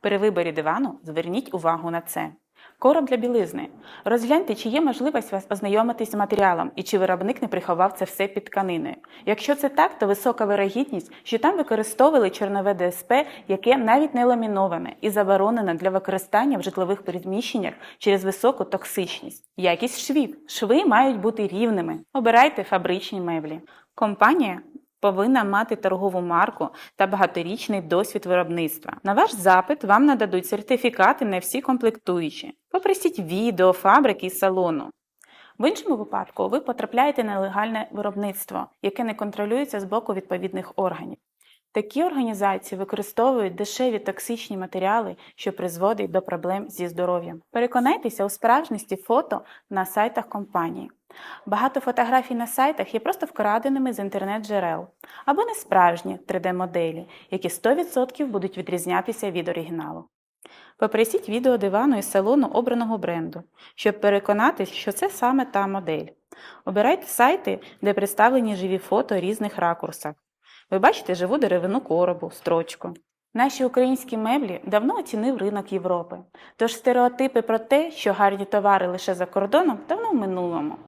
При виборі дивану зверніть увагу на це. Короб для білизни. Розгляньте, чи є можливість вас ознайомитись з матеріалом і чи виробник не приховав це все під тканиною. Якщо це так, то висока вирогідність, що там використовували чорнове ДСП, яке навіть не ламіноване і заборонено для використання в житлових приміщеннях через високу токсичність. Якість швів. Шви мають бути рівними. Обирайте фабричні меблі. Компанія повинна мати торгову марку та багаторічний досвід виробництва. На ваш запит вам нададуть сертифікати на всі комплектуючі. Попросіть відео фабрики і салону. В іншому випадку ви потрапляєте на легальне виробництво, яке не контролюється з боку відповідних органів. Такі організації використовують дешеві токсичні матеріали, що призводить до проблем зі здоров'ям. Переконайтеся у справжності фото на сайтах компанії. Багато фотографій на сайтах є просто вкраденими з інтернет-джерел або несправжні 3D-моделі, які 100% будуть відрізнятися від оригіналу. Попросіть відео дивану із салону обраного бренду, щоб переконатись, що це саме та модель. Обирайте сайти, де представлені живі фото різних ракурсах. Ви бачите живу деревину коробу, строчку. Наші українські меблі давно оцінив ринок Європи, тож стереотипи про те, що гарні товари лише за кордоном, давно в минулому.